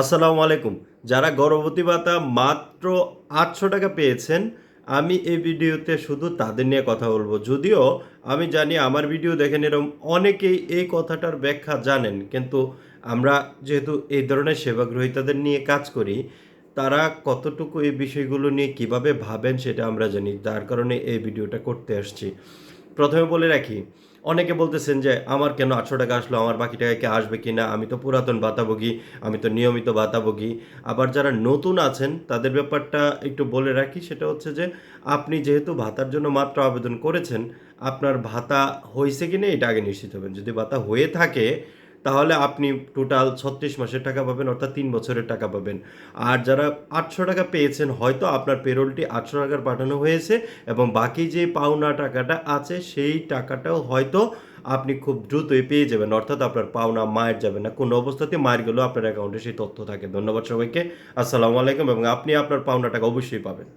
আসসালামু আলাইকুম। যারা গর্ভবতী ভাতা মাত্র আটশো টাকা পেয়েছেন, আমি এই ভিডিওতে শুধু তাদের নিয়ে কথা বলব। যদিও আমি জানি আমার ভিডিও দেখেন এরকম অনেকেই এই কথাটার ব্যাখ্যা জানেন, কিন্তু আমরা যেহেতু এই ধরনের সেবাগ্রহীতাদের নিয়ে কাজ করি, তারা কতটুকু এই বিষয়গুলো নিয়ে কীভাবে ভাবেন সেটা আমরা জানি যার কারণে এই ভিডিওটা করতে আসছি। প্রথমে বলে রাখি অনেকে বলতেছেন যে, আমার কেন আটশো টাকা আসলো? আমার বাকি টাকা কি আসবে কি না আমি তো পুরাতন ভাতাভোগী, আমি তো নিয়মিত ভাতাভোগী। আবার যারা নতুন আছেন, তাদের ব্যাপারটা একটু বলে রাখি, সেটা হচ্ছে যে, আপনি যেহেতু ভাতার জন্য মাত্র আবেদন করেছেন, আপনার ভাতা হয়েছে কি না এটা আগে নিশ্চিত হবেন। যদি ভাতা হয়ে থাকে তাহলে আপনি টোটাল ছত্রিশ মাসের টাকা পাবেন, অর্থাৎ তিন বছরের টাকা পাবেন। আর যারা আটশো টাকা পেয়েছেন, হয়তো আপনার পেরোলটি আটশো টাকার পাঠানো হয়েছে এবং বাকি যে পাওনা টাকাটা আছে, সেই টাকাটাও হয়তো আপনি খুব দ্রুতই পেয়ে যাবেন, অর্থাৎ আপনার পাওনা মায়ের যাবে না। কোনো অবস্থাতে মায়ের গেলেও আপনার অ্যাকাউন্টে সেই তথ্য থাকে। ধন্যবাদ সবাইকে। আসসালামু আলাইকুম এবং আপনি আপনার পাওনা টাকা অবশ্যই পাবেন।